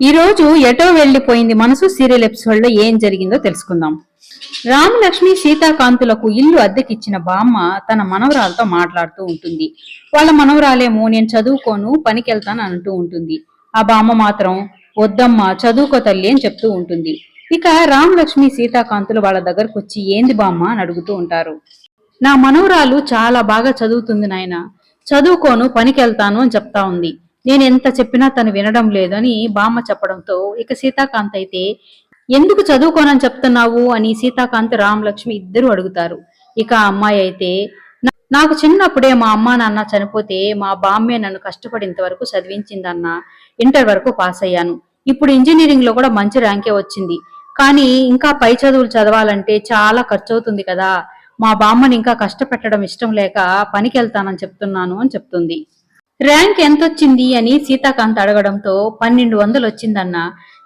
ఈ రోజు ఎటో వెళ్ళిపోయింది మనసు సీరియల్ ఎపిసోడ్లో ఏం జరిగిందో తెలుసుకుందాం. రామలక్ష్మి సీతాకాంతులకు ఇల్లు అద్దెకిచ్చిన బామ్మ తన మనవరాలతో మాట్లాడుతూ ఉంటుంది. వాళ్ళ మనవరాలేమో నేను చదువుకోను పనికెళ్తాను అంటూ ఉంటుంది. ఆ బామ్మ మాత్రం వద్దమ్మా చదువుకో తల్లి అని చెప్తూ ఉంటుంది. ఇక రామలక్ష్మి సీతాకాంతులు వాళ్ళ దగ్గరకు వచ్చి ఏంది బామ్మ అని అడుగుతూ ఉంటారు. నా మనవరాలు చాలా బాగా చదువుతుంది నాయన. చదువుకోను పనికెళ్తాను అని చెప్తా ఉంది. నేను ఎంత చెప్పినా తను వినడం లేదని బామ్మ చెప్పడంతో ఇక సీతాకాంత్ అయితే ఎందుకు చదువుకోనని చెప్తున్నావు? అని సీతాకాంత్ రామలక్ష్మి ఇద్దరు అడుగుతారు. ఇక ఆ అమ్మాయి అయితే నాకు చిన్నప్పుడే మా అమ్మా నాన్న చనిపోతే మా బామ్మే నన్ను కష్టపడేంత వరకు చదివించిందన్న ఇంటర్ వరకు పాస్ అయ్యాను. ఇప్పుడు ఇంజనీరింగ్లో కూడా మంచి ర్యాంకే వచ్చింది. కానీ ఇంకా పై చదువులు చదవాలంటే చాలా ఖర్చు అవుతుంది కదా. మా బామ్మని ఇంకా కష్టపెట్టడం ఇష్టం లేక పనికి వెళ్తానని చెప్తున్నాను అని చెప్తుంది. ర్యాంక్ ఎంత వచ్చింది అని సీతాకాంత్ అడగడంతో పన్నెండు వందలు వచ్చిందన్న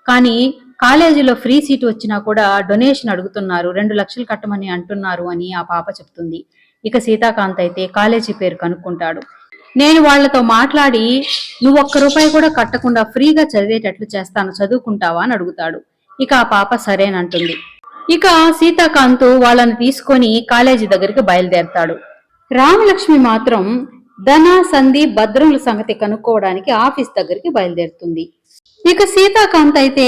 కానీ కాలేజీలో ఫ్రీ సీట్ వచ్చినా కూడా డొనేషన్ అడుగుతున్నారు. రెండు లక్షలు కట్టమని అంటున్నారు అని ఆ పాప చెప్తుంది. ఇక సీతాకాంత్ అయితే కాలేజీ పేరు కనుక్కుంటాడు. నేను వాళ్ళతో మాట్లాడి నువ్వు ఒక్క రూపాయి కూడా కట్టకుండా ఫ్రీగా చదివేటట్లు చేస్తాను చదువుకుంటావా? అని అడుగుతాడు. ఇక ఆ పాప సరేనంటుంది. ఇక సీతాకాంత్ వాళ్ళని తీసుకొని కాలేజీ దగ్గరికి బయలుదేరతాడు. రామలక్ష్మి మాత్రం ధన సంధి భద్రముల సంగతి కనుక్కోవడానికి ఆఫీస్ దగ్గరికి బయలుదేరుతుంది. ఇక సీతాకాంత్ అయితే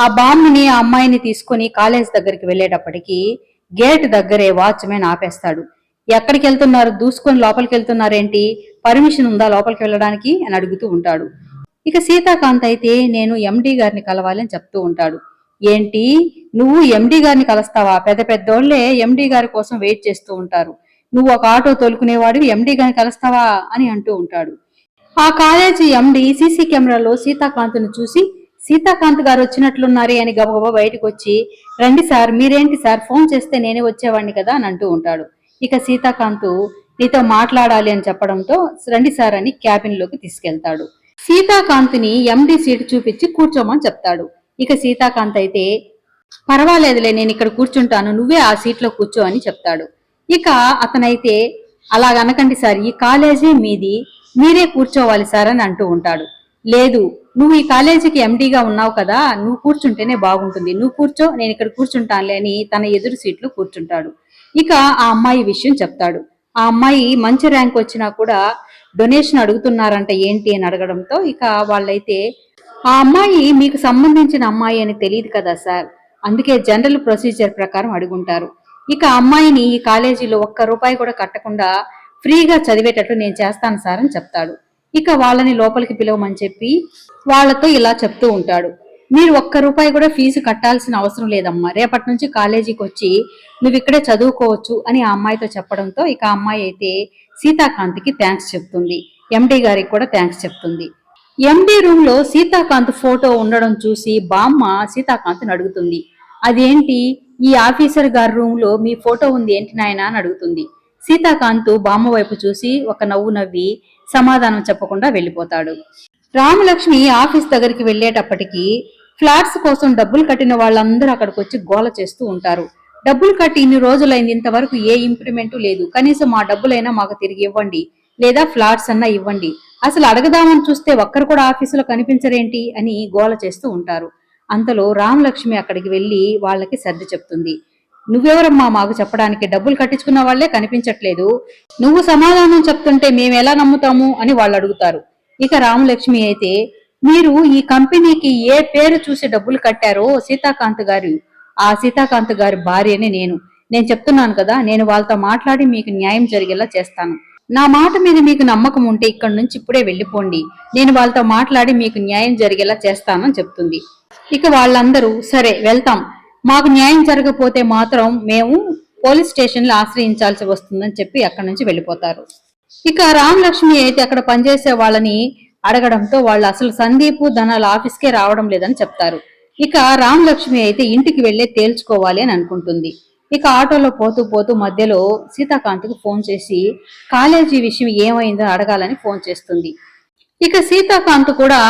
ఆ బామ్ముని ఆ అమ్మాయిని తీసుకొని కాలేజ్ దగ్గరికి వెళ్ళేటప్పటికి గేట్ దగ్గరే వాచ్మెన్ ఆపేస్తాడు. ఎక్కడికి వెళ్తున్నారు? దూసుకొని లోపలికి వెళ్తున్నారేంటి? పర్మిషన్ ఉందా లోపలికి వెళ్ళడానికి? అని అడుగుతూ ఉంటాడు. ఇక సీతాకాంత్ అయితే నేను ఎండి గారిని కలవాలని చెప్తూ ఉంటాడు. ఏంటి? నువ్వు ఎండి గారిని కలుస్తావా? పెద్ద పెద్దోళ్ళే ఎండి గారి కోసం వెయిట్ చేస్తూ ఉంటారు. నువ్వు ఒక ఆటో తోలుకునేవాడివి ఎండి గాని కలుస్తావా అని అంటూ ఉంటాడు. ఆ కాలేజీ ఎండి సీసీ కెమెరాలో సీతాకాంత్ను చూసి సీతాకాంత్ గారు వచ్చినట్లున్నారే అని గబగబా బయటకు వచ్చి రండి సార్ మీరేంటి సార్ ఫోన్ చేస్తే నేనే వచ్చేవాడిని కదా అని అంటూ ఉంటాడు. ఇక సీతాకాంత్ నీతో మాట్లాడాలి అని చెప్పడంతో రండి సార్ అని క్యాబిన్లోకి తీసుకెళ్తాడు. సీతాకాంత్ని ఎండి సీటు చూపించి కూర్చోమని చెప్తాడు. ఇక సీతాకాంత్ అయితే పర్వాలేదులే నేను ఇక్కడ కూర్చుంటాను నువ్వే ఆ సీట్లో కూర్చో అని చెప్తాడు. ఇక అతనైతే అలాగనకండి సార్ ఈ కాలేజీ మీది మీరే కూర్చోవాలి సార్ అని అంటూ ఉంటాడు. లేదు నువ్వు ఈ కాలేజీకి ఎండీగా ఉన్నావు కదా నువ్వు కూర్చుంటేనే బాగుంటుంది. నువ్వు కూర్చో నేను ఇక్కడ కూర్చుంటానులే అని తన ఎదురు సీట్లో కూర్చుంటాడు. ఇక ఆ అమ్మాయి విషయం చెప్తాడు. ఆ అమ్మాయి మంచి ర్యాంక్ వచ్చినా కూడా డొనేషన్ అడుగుతున్నారంట ఏంటి అని అడగడంతో ఇక వాళ్ళైతే ఆ అమ్మాయి మీకు సంబంధించిన అమ్మాయి అని తెలియదు కదా సార్. అందుకే జనరల్ ప్రొసీజర్ ప్రకారం అడుగుంటారు. ఇక అమ్మాయిని ఈ కాలేజీలో ఒక్క రూపాయి కూడా కట్టకుండా ఫ్రీగా చదివేటట్లు నేను చేస్తాను సార్ అని చెప్తాడు. ఇక వాళ్ళని లోపలికి పిలవమని చెప్పి వాళ్ళతో ఇలా చెప్తూ ఉంటాడు. మీరు ఒక్క రూపాయి కూడా ఫీజు కట్టాల్సిన అవసరం లేదమ్మా. రేపటి నుంచి కాలేజీకి వచ్చి నువ్వు ఇక్కడే చదువుకోవచ్చు అని ఆ అమ్మాయితో చెప్పడంతో ఇక అమ్మాయి అయితే సీతాకాంత్కి థ్యాంక్స్ చెప్తుంది. ఎండి గారికి కూడా థ్యాంక్స్ చెప్తుంది. ఎండి రూమ్లో సీతాకాంత్ ఫోటో ఉండడం చూసి బామ్మ సీతాకాంత్ని అడుగుతుంది. అదేంటి? ఈ ఆఫీసర్ గారి రూమ్లో మీ ఫోటో ఉంది ఏంటి నాయనా అని అడుగుతుంది. సీతాకాంత్ బామ్మ వైపు చూసి ఒక నవ్వు నవ్వి సమాధానం చెప్పకుండా వెళ్ళిపోతాడు. రామలక్ష్మి ఆఫీస్ దగ్గరికి వెళ్ళేటప్పటికి ఫ్లాట్స్ కోసం డబ్బులు కట్టిన వాళ్ళందరూ అక్కడికి వచ్చి గోల చేస్తూ ఉంటారు. డబ్బులు కట్టి ఇన్ని రోజులైంది ఇంతవరకు ఏ ఇంప్రూవ్మెంట్ లేదు. కనీసం మా డబ్బులైనా మాకు తిరిగి ఇవ్వండి లేదా ఫ్లాట్స్ అన్నా ఇవ్వండి. అసలు అడగదామని చూస్తే ఒక్కరు కూడా ఆఫీసులో కనిపించరేంటి? అని గోల చేస్తూ ఉంటారు. అంతలో రామలక్ష్మి అక్కడికి వెళ్ళి వాళ్ళకి సర్ది చెప్తుంది. నువ్వెవరమ్మా మాకు చెప్పడానికి? డబ్బులు కట్టించుకున్న వాళ్ళే కనిపించట్లేదు. నువ్వు సమాధానం చెప్తుంటే మేము ఎలా నమ్ముతాము? అని వాళ్ళు అడుగుతారు. ఇక రామలక్ష్మి అయితే మీరు ఈ కంపెనీకి ఏ పేరు చూసి డబ్బులు కట్టారో సీతాకాంత్ గారి ఆ సీతాకాంత్ గారి భార్యనే నేను. నేను చెప్తున్నాను కదా నేను వాళ్ళతో మాట్లాడి మీకు న్యాయం జరిగేలా చేస్తాను. నా మాట మీద మీకు నమ్మకం ఉంటే ఇక్కడి నుంచి ఇప్పుడే వెళ్ళిపోండి. నేను వాళ్ళతో మాట్లాడి మీకు న్యాయం జరిగేలా చేస్తానని చెప్తుంది. ఇక వాళ్ళందరూ సరే వెళ్తాం. మాకు న్యాయం జరగకపోతే మాత్రం మేము పోలీస్ స్టేషన్లో ఆశ్రయించాల్సి వస్తుందని చెప్పి అక్కడి నుంచి వెళ్ళిపోతారు. ఇక రామలక్ష్మి అయితే అక్కడ పనిచేసే వాళ్ళని అడగడంతో వాళ్ళు అసలు సందీప్ ధనాల ఆఫీస్కే రావడం లేదని చెప్తారు. ఇక రామలక్ష్మి అయితే ఇంటికి వెళ్ళే తేల్చుకోవాలి అని అనుకుంటుంది. ఇక ఆటోలో పోతూ పోతూ మధ్యలో సీతాకాంత్కి ఫోన్ చేసి కాలేజీ విషయం ఏమైందో అడగాలని ఫోన్ చేస్తుంది. ఇక సీతాకాంత్ కూడా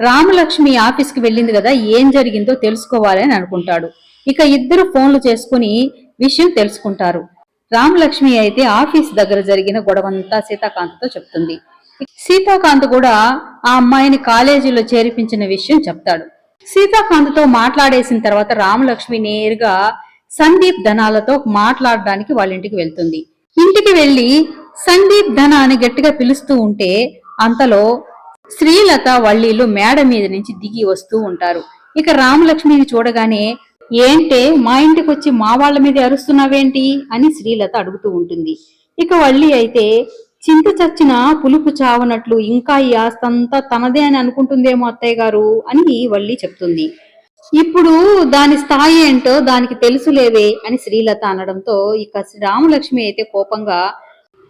రామలక్ష్మి ఆఫీస్కి వెళ్ళింది కదా ఏం జరిగిందో తెలుసుకోవాలని అనుకుంటాడు. ఇక ఇద్దరు ఫోన్లు చేసుకుని విషయం తెలుసుకుంటారు. రామలక్ష్మి అయితే ఆఫీస్ దగ్గర జరిగిన గొడవంతా సీతాకాంత్తో చెప్తుంది. సీతాకాంత్ కూడా ఆ అమ్మాయిని కాలేజీలో చేర్పించిన విషయం చెప్తాడు. సీతాకాంత్తో మాట్లాడేసిన తర్వాత రామలక్ష్మి నేరుగా సందీప్ ధనాలతో మాట్లాడడానికి వాళ్ళ ఇంటికి వెళ్తుంది. ఇంటికి వెళ్ళి సందీప్ ధన అని గట్టిగా పిలుస్తూ ఉంటే అంతలో శ్రీలత వల్లీలు మేడ మీద నుంచి దిగి వస్తూ ఉంటారు. ఇక రామలక్ష్మిని చూడగానే ఏంటే మా ఇంటికి వచ్చి మా వాళ్ళ మీద అరుస్తున్నావేంటి? అని శ్రీలత అడుగుతూ ఉంటుంది. ఇక వల్లి అయితే చింత చచ్చిన పులుపు చావనట్లు ఇంకా ఈ ఆస్తంతా తనదే అని అనుకుంటుందేమో అత్తయ్య గారు? అని వల్లి చెప్తుంది. ఇప్పుడు దాని స్థాయి ఏంటో దానికి తెలుసులేవే అని శ్రీలత అనడంతో ఇక రామలక్ష్మి అయితే కోపంగా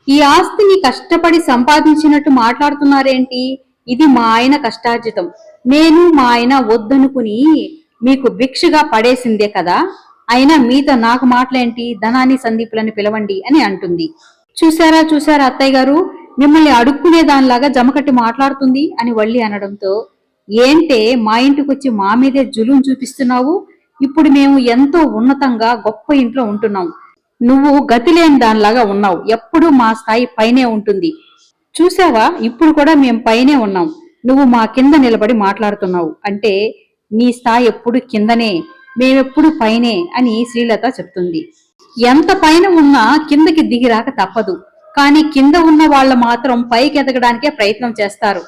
ఈ ఆస్తిని కష్టపడి సంపాదించినట్టు మాట్లాడుతున్నారేంటి? ఇది మా ఆయన కష్టార్జితం. నేను మా ఆయన వద్దనుకుని మీకు భిక్షగా పడేసిందే కదా అయినా మీతో నాకు మాటలేంటి? ధనాన్ని సందీపులని పిలవండి అని అంటుంది. చూసారా చూసారా అత్తయ్య గారు? మిమ్మల్ని అడుక్కునే దానిలాగా జమకట్టి మాట్లాడుతుంది అని వల్లి అనడంతో ఏంటే మా ఇంటికి వచ్చి మా మీదే జులుం చూపిస్తున్నావు? ఇప్పుడు మేము ఎంతో ఉన్నతంగా గొప్ప ఇంట్లో ఉంటున్నాం. నువ్వు గతి లేని దానిలాగా ఉన్నావు. ఎప్పుడూ మా స్థాయి పైనే ఉంటుంది. చూసావా? ఇప్పుడు కూడా మేం పైనే ఉన్నాం. నువ్వు మా కింద నిలబడి మాట్లాడుతున్నావు. అంటే నీ స్థాయి ఎప్పుడు కిందనే మేమెప్పుడు పైనే అని శ్రీలత చెప్తుంది. ఎంత పైన ఉన్నా కిందకి దిగిరాక తప్పదు. కానీ కింద ఉన్న వాళ్ళ మాత్రం పైకి ఎదగడానికే ప్రయత్నం చేస్తారు.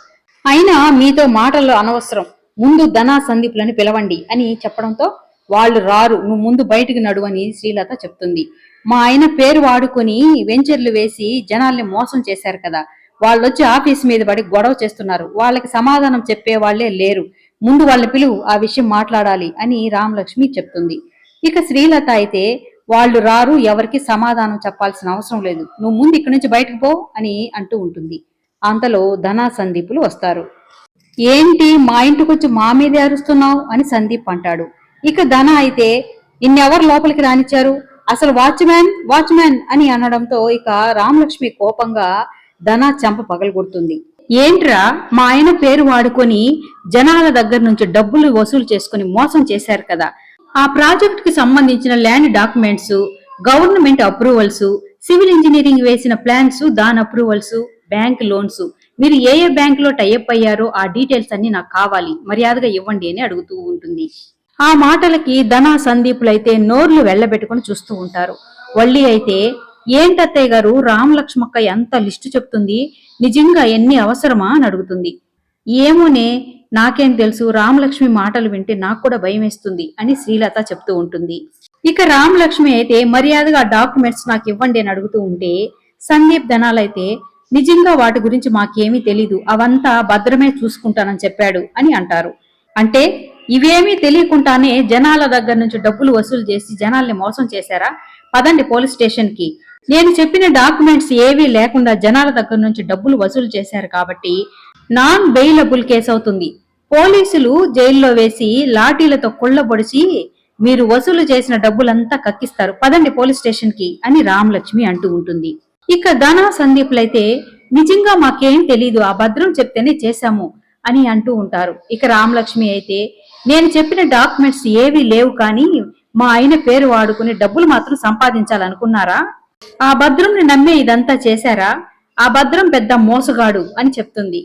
అయినా మీతో మాటలు అనవసరం. ముందు ధనా సందీపులను పిలవండి అని చెప్పడంతో వాళ్ళు రారు. నువ్వు ముందు బయటికి నడు అని శ్రీలత చెప్తుంది. మా ఆయన పేరు వాడుకొని వెంచర్లు వేసి జనాల్ని మోసం చేశారు కదా. వాళ్ళు వచ్చి ఆఫీస్ మీద పడి గొడవ చేస్తున్నారు. వాళ్ళకి సమాధానం చెప్పే వాళ్ళే లేరు. ముందు వాళ్ళ పిలువు ఆ విషయం మాట్లాడాలి అని రామలక్ష్మి చెప్తుంది. ఇక శ్రీలత అయితే వాళ్ళు రారు ఎవరికి సమాధానం చెప్పాల్సిన అవసరం లేదు. నువ్వు ముందు ఇక్కడి నుంచి బయటకు పో అని అంటూ ఉంటుంది. అంతలో ధనా సందీపులు వస్తారు. ఏంటి మా ఇంటికి వచ్చి మా మీదే అరుస్తున్నావు అని సందీప్ అంటాడు. ఇక ధన అయితే ఇన్నెవరు లోపలికి రానిచ్చారు? అసలు వాచ్మ్యాన్ వాచ్మ్యాన్ అని అనడంతో ఇక రామలక్ష్మి కోపంగా ధన చెంప పగలగొడుతుంది. ఏంట్రా? మా ఆయన పేరు వాడుకొని జనాల దగ్గర నుంచి డబ్బులు వసూలు చేసుకుని మోసం చేశారు కదా. ఆ ప్రాజెక్ట్కి సంబంధించిన land documents government approvals civil engineering వేసిన ప్లాన్స్ దాని అప్రూవల్స్ బ్యాంక్ లోన్స్. మీరు ఏ ఏ బ్యాంక్లో టైఅప్ అయ్యారో ఆ డీటెయిల్స్ అన్ని నాకు కావాలి. మర్యాదగా ఇవ్వండి అని అడుగుతూ ఉంటుంది. ఆ మాటలకి ధనా సందీపులైతే నోర్లు వెళ్ళబెట్టుకుని చూస్తూ ఉంటారు. వల్లి అయితే ఏంటత్తయ్య గారు? రామలక్ష్మక్క ఎంత లిస్టు చెప్తుంది? నిజంగా ఎన్ని అవసరమా అని అడుగుతుంది. ఏమోనే నాకేం తెలుసు? రామలక్ష్మి మాటలు వింటే నాకు కూడా భయం వేస్తుంది అని శ్రీలత చెప్తూ ఉంటుంది. ఇక రామలక్ష్మి అయితే మర్యాదగా డాక్యుమెంట్స్ నాకు ఇవ్వండి అని అడుగుతూ ఉంటే సందీప్ ధనాలైతే నిజంగా వాటి గురించి మాకేమీ తెలీదు. అవంతా భద్రమే చూసుకుంటానని చెప్పాడు అని అంటారు. అంటే ఇవేమీ తెలియకుండానే జనాల దగ్గర నుంచి డబ్బులు వసూలు చేసి జనాల్ని మోసం చేశారా? పదండి పోలీస్ స్టేషన్కి. నేను చెప్పిన డాక్యుమెంట్స్ ఏవీ లేకుండా జనాల దగ్గర నుంచి డబ్బులు వసూలు చేశారు కాబట్టి నాన్ బెయిలబుల్ కేసు అవుతుంది. పోలీసులు జైల్లో వేసి లాఠీలతో కుళ్ళబొడిచి మీరు వసూలు చేసిన డబ్బులంతా కక్కిస్తారు. పదండి పోలీస్ స్టేషన్కి అని రామలక్ష్మి అంటూ ఉంటుంది. ఇక ధనా సందీప్లైతే నిజంగా మాకేం తెలీదు ఆ భద్రం చెప్తేనే చేశాము అని అంటూ ఉంటారు. ఇక రామలక్ష్మి అయితే నేను చెప్పిన డాక్యుమెంట్స్ ఏవీ లేవు కానీ మా ఆయన పేరు వాడుకుని డబ్బులు మాత్రం సంపాదించాలనుకున్నారా? ఆ భద్రంని నమ్మే ఇదంతా చేశారా? ఆ భద్రం పెద్ద మోసగాడు అని చెప్తుంది.